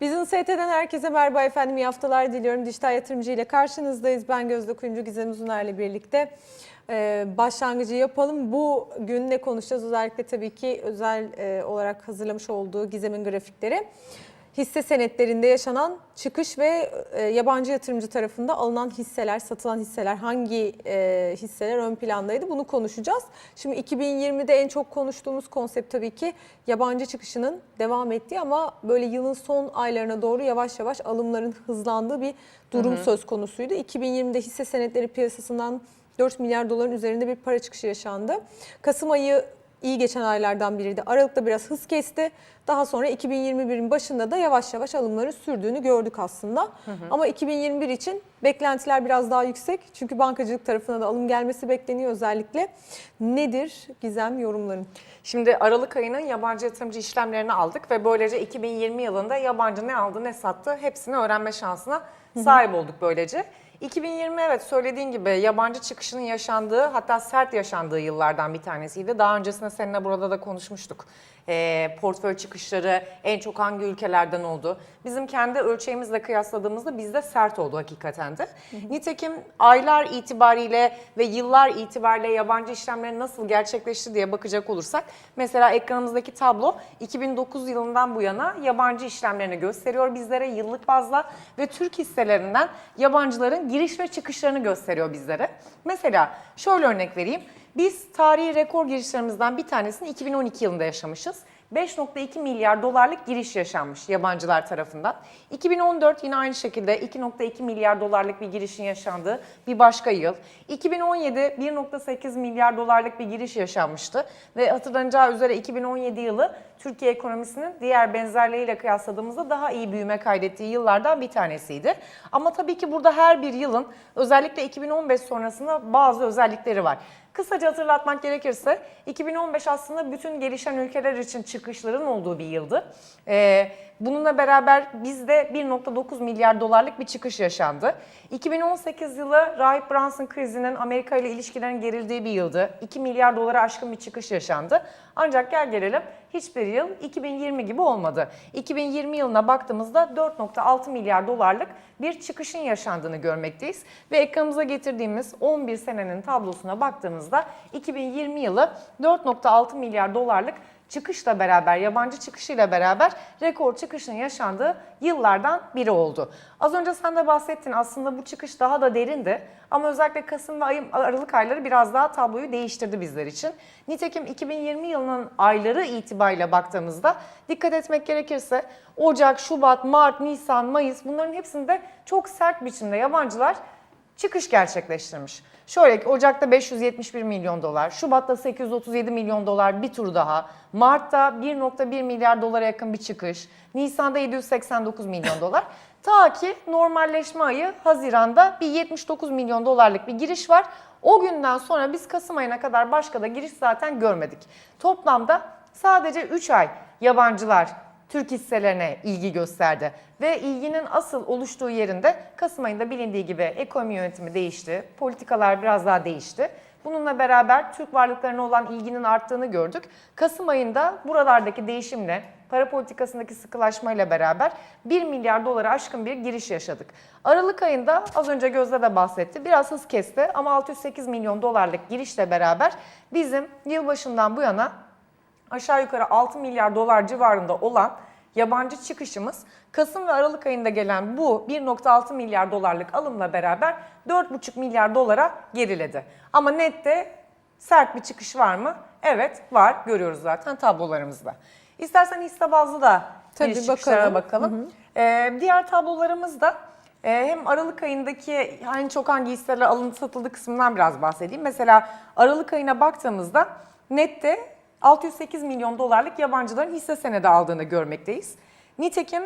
Bizim ST'den herkese merhaba efendim. İyi haftalar diliyorum. Dijital yatırımcı ile karşınızdayız. Ben Gözde Kuyumcu Gizem Uzuner birlikte e, başlangıcı yapalım. Bu gün ne konuşacağız? Özellikle tabii ki özel e, olarak hazırlamış olduğu Gizem'in grafikleri. Hisse senetlerinde yaşanan çıkış ve e, yabancı yatırımcı tarafında alınan hisseler, satılan hisseler, hangi e, hisseler ön plandaydı bunu konuşacağız. Şimdi 2020'de en çok konuştuğumuz konsept tabii ki yabancı çıkışının devam ettiği ama böyle yılın son aylarına doğru yavaş yavaş alımların hızlandığı bir durum söz konusuydu. 2020'de hisse senetleri piyasasından 4 milyar doların üzerinde bir para çıkışı yaşandı. Kasım ayı iyi geçen aylardan biriydi. Aralıkta biraz hız kesti. Daha sonra 2021'in başında da yavaş yavaş alımların sürdüğünü gördük aslında. Ama 2021 için beklentiler biraz daha yüksek. Çünkü bankacılık tarafına da alım gelmesi bekleniyor özellikle. Nedir Gizem yorumların? Şimdi Aralık ayının yabancı yatırımcı işlemlerini aldık ve böylece 2020 yılında yabancı ne aldı ne sattı hepsini öğrenme şansına sahip olduk böylece. 2020 evet söylediğin gibi yabancı çıkışının yaşandığı hatta sert yaşandığı yıllardan bir tanesiydi. Daha öncesinde seninle burada da konuşmuştuk. Ee, portföy çıkışları en çok hangi ülkelerden oldu? Bizim kendi ölçeğimizle kıyasladığımızda bizde sert oldu hakikaten de. Nitekim aylar itibariyle ve yıllar itibariyle yabancı işlemlerin nasıl gerçekleşti diye bakacak olursak mesela ekranımızdaki tablo 2009 yılından bu yana yabancı işlemlerini gösteriyor bizlere yıllık bazda ve Türk hisselerinden yabancıların giriş ve çıkışlarını gösteriyor bizlere. Mesela şöyle örnek vereyim. Biz tarihi rekor girişlerimizden bir tanesini 2012 yılında yaşamışız. 5.2 milyar dolarlık giriş yaşanmış yabancılar tarafından. 2014 yine aynı şekilde 2.2 milyar dolarlık bir girişin yaşandığı bir başka yıl. 2017 1.8 milyar dolarlık bir giriş yaşanmıştı ve hatırlanacağı üzere 2017 yılı Türkiye ekonomisinin diğer benzerleriyle kıyasladığımızda daha iyi büyüme kaydettiği yıllardan bir tanesiydi. Ama tabii ki burada her bir yılın özellikle 2015 sonrasında bazı özellikleri var. Kısaca hatırlatmak gerekirse 2015 aslında bütün gelişen ülkeler için çıkışların olduğu bir yıldı. Ee, bununla beraber bizde 1.9 milyar dolarlık bir çıkış yaşandı. 2018 yılı Rahip Brunson krizinin Amerika ile ilişkilerin gerildiği bir yıldı. 2 milyar dolara aşkın bir çıkış yaşandı. Ancak gel gelelim hiçbir yıl 2020 gibi olmadı. 2020 yılına baktığımızda 4.6 milyar dolarlık bir çıkışın yaşandığını görmekteyiz. Ve ekranımıza getirdiğimiz 11 senenin tablosuna baktığımızda 2020 yılı 4.6 milyar dolarlık çıkışla beraber, yabancı çıkışıyla beraber rekor çıkışın yaşandığı yıllardan biri oldu. Az önce sen de bahsettin aslında bu çıkış daha da derindi ama özellikle Kasım ve ayım, Aralık ayları biraz daha tabloyu değiştirdi bizler için. Nitekim 2020 yılının ayları itibariyle baktığımızda dikkat etmek gerekirse Ocak, Şubat, Mart, Nisan, Mayıs bunların hepsinde çok sert biçimde yabancılar çıkış gerçekleştirmiş. Şöyle ki Ocak'ta 571 milyon dolar, Şubat'ta 837 milyon dolar bir tur daha, Mart'ta 1.1 milyar dolara yakın bir çıkış, Nisan'da 789 milyon dolar. Ta ki normalleşme ayı Haziran'da bir 79 milyon dolarlık bir giriş var. O günden sonra biz Kasım ayına kadar başka da giriş zaten görmedik. Toplamda sadece 3 ay yabancılar Türk hisselerine ilgi gösterdi. Ve ilginin asıl oluştuğu yerinde Kasım ayında bilindiği gibi ekonomi yönetimi değişti, politikalar biraz daha değişti. Bununla beraber Türk varlıklarına olan ilginin arttığını gördük. Kasım ayında buralardaki değişimle, para politikasındaki sıkılaşmayla beraber 1 milyar dolara aşkın bir giriş yaşadık. Aralık ayında az önce Gözde de bahsetti. Biraz hız kesti ama 608 milyon dolarlık girişle beraber bizim yılbaşından bu yana aşağı yukarı 6 milyar dolar civarında olan yabancı çıkışımız Kasım ve Aralık ayında gelen bu 1.6 milyar dolarlık alımla beraber 4.5 milyar dolara geriledi. Ama nette sert bir çıkış var mı? Evet var görüyoruz zaten tablolarımızda. İstersen hisse bazlı da Tabii, giriş bakalım. bakalım. Ee, diğer tablolarımızda e, hem Aralık ayındaki en çok hangi hisseler alındı satıldı kısmından biraz bahsedeyim. Mesela Aralık ayına baktığımızda nette 608 milyon dolarlık yabancıların hisse senedi aldığını görmekteyiz. Nitekim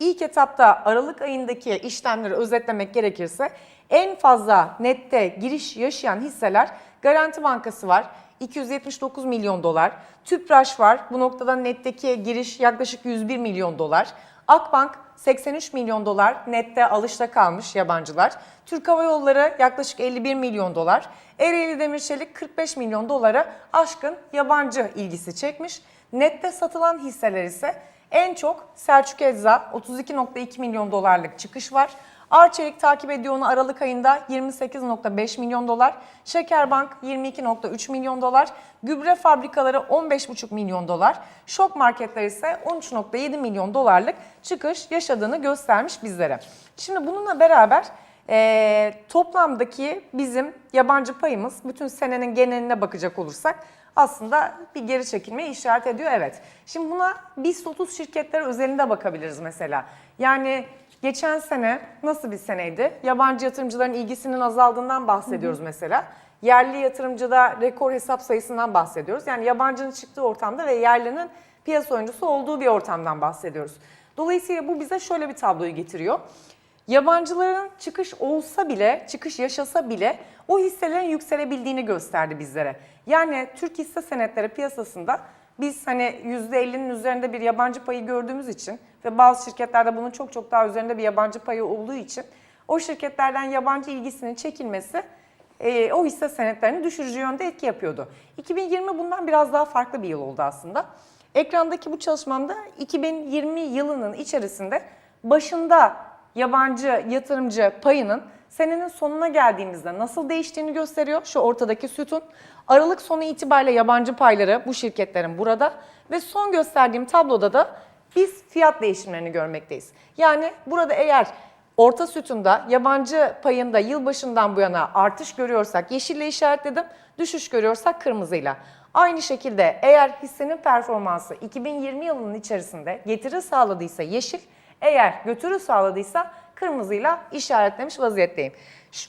ilk etapta Aralık ayındaki işlemleri özetlemek gerekirse en fazla nette giriş yaşayan hisseler Garanti Bankası var. 279 milyon dolar. Tüpraş var. Bu noktada netteki giriş yaklaşık 101 milyon dolar. Akbank 83 milyon dolar nette alışta kalmış yabancılar. Türk Hava Yolları yaklaşık 51 milyon dolar. Ereğli Demirçelik 45 milyon dolara aşkın yabancı ilgisi çekmiş. Nette satılan hisseler ise En çok Selçuk Ecza 32.2 milyon dolarlık çıkış var. Arçelik takip ediyor onu Aralık ayında 28.5 milyon dolar. Şekerbank 22.3 milyon dolar. Gübre fabrikaları 15.5 milyon dolar. Şok marketler ise 13.7 milyon dolarlık çıkış yaşadığını göstermiş bizlere. Şimdi bununla beraber e, toplamdaki bizim yabancı payımız bütün senenin geneline bakacak olursak aslında bir geri çekilme işaret ediyor evet. Şimdi buna BIST 30 şirketleri özelinde bakabiliriz mesela. Yani geçen sene nasıl bir seneydi? Yabancı yatırımcıların ilgisinin azaldığından bahsediyoruz mesela. Yerli yatırımcıda rekor hesap sayısından bahsediyoruz. Yani yabancının çıktığı ortamda ve yerlinin piyasa oyuncusu olduğu bir ortamdan bahsediyoruz. Dolayısıyla bu bize şöyle bir tabloyu getiriyor. Yabancıların çıkış olsa bile, çıkış yaşasa bile o hisselerin yükselebildiğini gösterdi bizlere. Yani Türk hisse senetleri piyasasında biz hani %50'nin üzerinde bir yabancı payı gördüğümüz için ve bazı şirketlerde bunun çok çok daha üzerinde bir yabancı payı olduğu için o şirketlerden yabancı ilgisinin çekilmesi e, o hisse senetlerini düşürücü yönde etki yapıyordu. 2020 bundan biraz daha farklı bir yıl oldu aslında. Ekrandaki bu çalışmamda 2020 yılının içerisinde başında yabancı yatırımcı payının senenin sonuna geldiğimizde nasıl değiştiğini gösteriyor. Şu ortadaki sütun. Aralık sonu itibariyle yabancı payları bu şirketlerin burada ve son gösterdiğim tabloda da biz fiyat değişimlerini görmekteyiz. Yani burada eğer orta sütunda yabancı payında yılbaşından bu yana artış görüyorsak yeşille işaretledim, düşüş görüyorsak kırmızıyla. Aynı şekilde eğer hissenin performansı 2020 yılının içerisinde getiri sağladıysa yeşil, eğer götürü sağladıysa kırmızıyla işaretlemiş vaziyetteyim.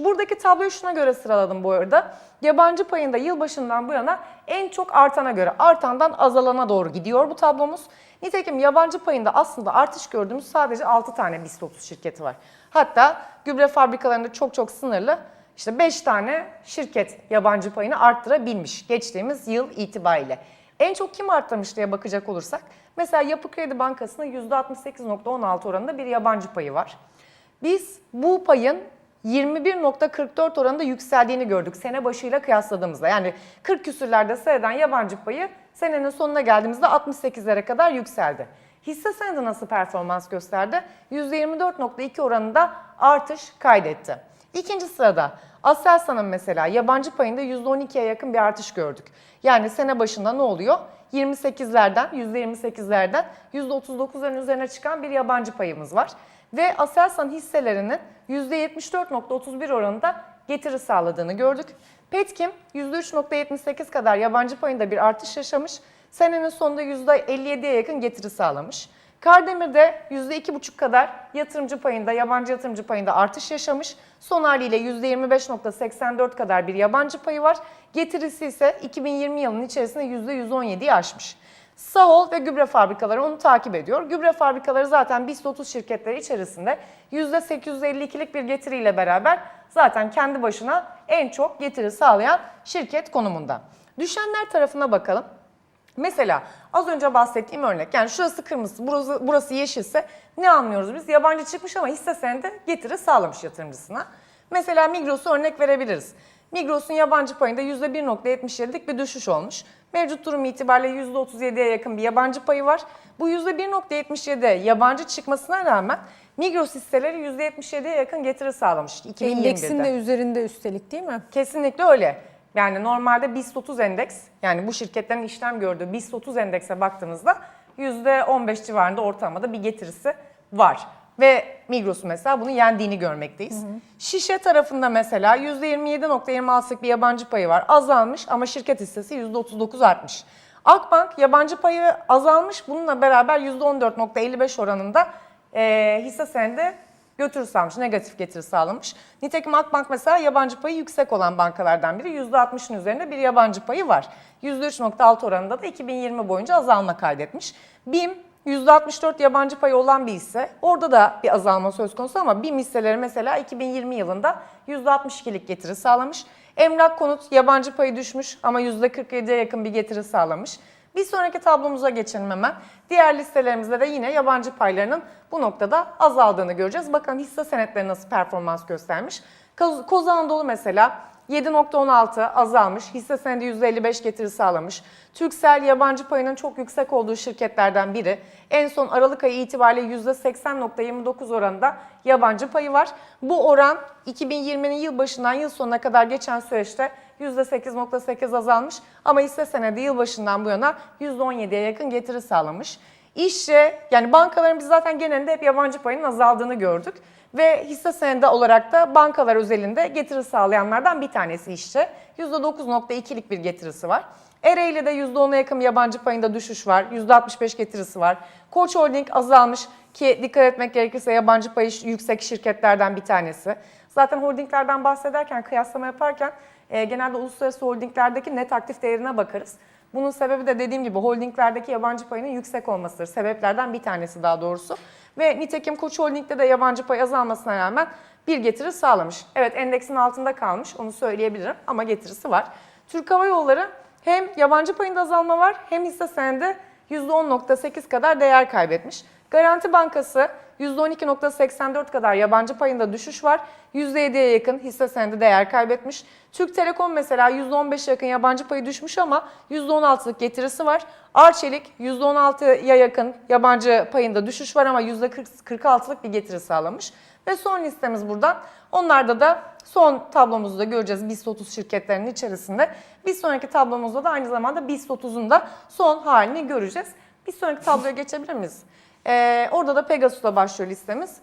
Buradaki tabloyu şuna göre sıraladım bu arada. Yabancı payında yılbaşından bu yana en çok artana göre artandan azalana doğru gidiyor bu tablomuz. Nitekim yabancı payında aslında artış gördüğümüz sadece 6 tane BIST 30 şirketi var. Hatta gübre fabrikalarında çok çok sınırlı işte 5 tane şirket yabancı payını arttırabilmiş geçtiğimiz yıl itibariyle. En çok kim arttırmış diye bakacak olursak mesela Yapı Kredi Bankası'nın %68.16 oranında bir yabancı payı var. Biz bu payın 21.44 oranında yükseldiğini gördük sene başıyla kıyasladığımızda. Yani 40 küsürlerde seyreden yabancı payı senenin sonuna geldiğimizde 68'lere kadar yükseldi. Hisse senedi nasıl performans gösterdi? %24.2 oranında artış kaydetti. İkinci sırada Aselsan'ın mesela yabancı payında %12'ye yakın bir artış gördük. Yani sene başında ne oluyor? 28'lerden, %28'lerden %39'ların üzerine çıkan bir yabancı payımız var. Ve Aselsan hisselerinin %74.31 oranında getiri sağladığını gördük. Petkim %3.78 kadar yabancı payında bir artış yaşamış. Senenin sonunda %57'ye yakın getiri sağlamış. Kardemir'de %2,5 kadar yatırımcı payında, yabancı yatırımcı payında artış yaşamış. Son haliyle %25.84 kadar bir yabancı payı var. Getirisi ise 2020 yılının içerisinde %117'yi aşmış. Sahol ve gübre fabrikaları onu takip ediyor. Gübre fabrikaları zaten BIST 30 şirketleri içerisinde %852'lik bir getiriyle beraber zaten kendi başına en çok getiri sağlayan şirket konumunda. Düşenler tarafına bakalım. Mesela az önce bahsettiğim örnek yani şurası kırmızı burası, burası yeşilse ne anlıyoruz biz? Yabancı çıkmış ama hisse senedi getiri sağlamış yatırımcısına. Mesela Migros'u örnek verebiliriz. Migros'un yabancı payında %1.77'lik bir düşüş olmuş. Mevcut durum itibariyle %37'ye yakın bir yabancı payı var. Bu %1.77 yabancı çıkmasına rağmen Migros hisseleri %77'ye yakın getiri sağlamış 2021'de. Endeksin de üzerinde üstelik değil mi? Kesinlikle öyle. Yani normalde BIST 30 endeks yani bu şirketlerin işlem gördüğü BIST 30 endekse baktığınızda %15 civarında ortalamada bir getirisi var. Ve Migros'un mesela bunu yendiğini görmekteyiz. Şişe tarafında mesela %27.26'lık bir yabancı payı var. Azalmış ama şirket hissesi %39 artmış. Akbank yabancı payı azalmış. Bununla beraber %14.55 oranında e, hisse senedi götürü sağlamış, negatif getiri sağlamış. Nitekim Akbank mesela yabancı payı yüksek olan bankalardan biri. %60'ın üzerinde bir yabancı payı var. %3.6 oranında da 2020 boyunca azalma kaydetmiş. BİM %64 yabancı payı olan bir hisse. Orada da bir azalma söz konusu ama BİM hisseleri mesela 2020 yılında %62'lik getiri sağlamış. Emlak konut yabancı payı düşmüş ama %47'ye yakın bir getiri sağlamış. Bir sonraki tablomuza geçelim hemen. Diğer listelerimizde de yine yabancı paylarının bu noktada azaldığını göreceğiz. Bakın hisse senetleri nasıl performans göstermiş. Koz, Anadolu mesela 7.16 azalmış. Hisse senedi %55 getiri sağlamış. Türksel yabancı payının çok yüksek olduğu şirketlerden biri. En son Aralık ayı itibariyle %80.29 oranında yabancı payı var. Bu oran 2020'nin yılbaşından yıl sonuna kadar geçen süreçte %8.8 azalmış ama hisse senedi yılbaşından bu yana %17'ye yakın getiri sağlamış. İşçe yani bankaların biz zaten genelinde hep yabancı payının azaldığını gördük. Ve hisse senedi olarak da bankalar özelinde getiri sağlayanlardan bir tanesi işçe. %9.2'lik bir getirisi var. Ereğli'de %10'a yakın yabancı payında düşüş var. %65 getirisi var. Koç Holding azalmış ki dikkat etmek gerekirse yabancı payı yüksek şirketlerden bir tanesi. Zaten holdinglerden bahsederken, kıyaslama yaparken e, genelde uluslararası holdinglerdeki net aktif değerine bakarız. Bunun sebebi de dediğim gibi holdinglerdeki yabancı payının yüksek olmasıdır. Sebeplerden bir tanesi daha doğrusu. Ve nitekim Koç Holding'de de yabancı pay azalmasına rağmen bir getiri sağlamış. Evet endeksin altında kalmış onu söyleyebilirim ama getirisi var. Türk Hava Yolları hem yabancı payında azalma var hem hisse senedi %10.8 kadar değer kaybetmiş. Garanti Bankası %12.84 kadar yabancı payında düşüş var. %7'ye yakın hisse senedi değer kaybetmiş. Türk Telekom mesela %15'e yakın yabancı payı düşmüş ama %16'lık getirisi var. Arçelik %16'ya yakın yabancı payında düşüş var ama %46'lık bir getiri sağlamış. Ve son listemiz buradan. Onlarda da son tablomuzu da göreceğiz BIST 30 şirketlerinin içerisinde. Bir sonraki tablomuzda da aynı zamanda BIST 30'un da son halini göreceğiz. Bir sonraki tabloya geçebilir miyiz? Ee, orada da Pegasus'la başlıyor listemiz.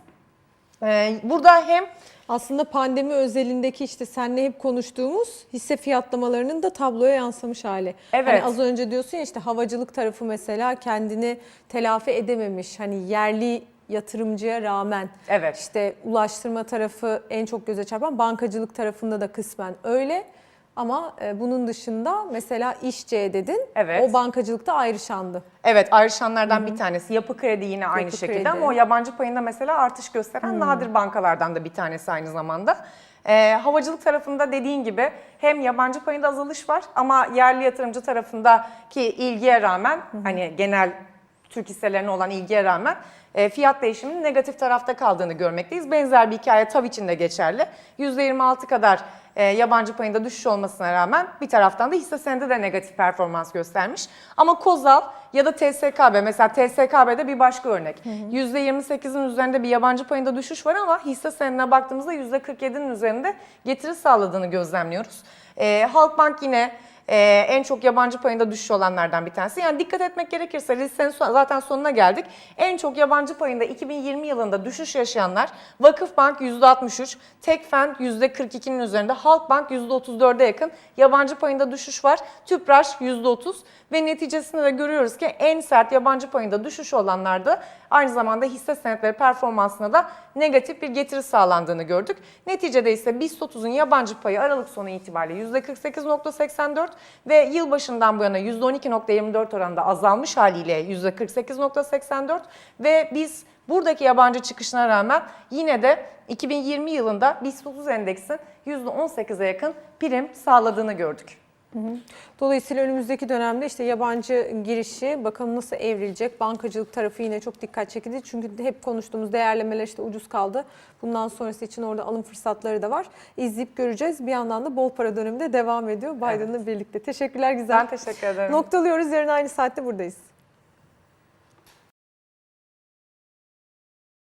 Ee, burada hem Aslında pandemi özelindeki işte seninle hep konuştuğumuz hisse fiyatlamalarının da tabloya yansımış hali. Evet. Hani az önce diyorsun ya işte havacılık tarafı mesela kendini telafi edememiş. Hani yerli yatırımcıya rağmen Evet. işte ulaştırma tarafı en çok göze çarpan bankacılık tarafında da kısmen öyle. Ama e, bunun dışında mesela İşçe dedin. Evet. O bankacılıkta ayrışandı. Evet ayrışanlardan bir tanesi. Yapı kredi yine aynı Yapı şekilde Kredi. ama o yabancı payında mesela artış gösteren nadir bankalardan da bir tanesi aynı zamanda. Ee, havacılık tarafında dediğin gibi hem yabancı payında azalış var ama yerli yatırımcı tarafındaki ilgiye rağmen hani genel Türk hisselerine olan ilgiye rağmen e, fiyat değişiminin negatif tarafta kaldığını görmekteyiz. Benzer bir hikaye TAV için de geçerli. %26 kadar e, yabancı payında düşüş olmasına rağmen bir taraftan da hisse senedi de negatif performans göstermiş. Ama Kozal ya da TSKB mesela TSKB'de bir başka örnek. %28'in üzerinde bir yabancı payında düşüş var ama hisse senedine baktığımızda %47'nin üzerinde getiri sağladığını gözlemliyoruz. E, Halkbank yine ee, en çok yabancı payında düşüş olanlardan bir tanesi. Yani dikkat etmek gerekirse listenin son- zaten sonuna geldik. En çok yabancı payında 2020 yılında düşüş yaşayanlar Vakıfbank %63, Tekfen %42'nin üzerinde, Halkbank %34'e yakın yabancı payında düşüş var. Tüpraş %30 ve neticesinde de görüyoruz ki en sert yabancı payında düşüş olanlarda aynı zamanda hisse senetleri performansına da negatif bir getiri sağlandığını gördük. Neticede ise BIST 30'un yabancı payı Aralık sonu itibariyle %48.84 ve yılbaşından bu yana %12.24 oranında azalmış haliyle %48.84 ve biz buradaki yabancı çıkışına rağmen yine de 2020 yılında BIST 30 endeksin %18'e yakın prim sağladığını gördük. Dolayısıyla önümüzdeki dönemde işte yabancı girişi bakalım nasıl evrilecek. Bankacılık tarafı yine çok dikkat çekildi. Çünkü hep konuştuğumuz değerlemeler işte ucuz kaldı. Bundan sonrası için orada alım fırsatları da var. İzleyip göreceğiz. Bir yandan da bol para dönemi de devam ediyor Biden'la birlikte. Teşekkürler güzel. Ben teşekkür ederim. Noktalıyoruz. Yarın aynı saatte buradayız.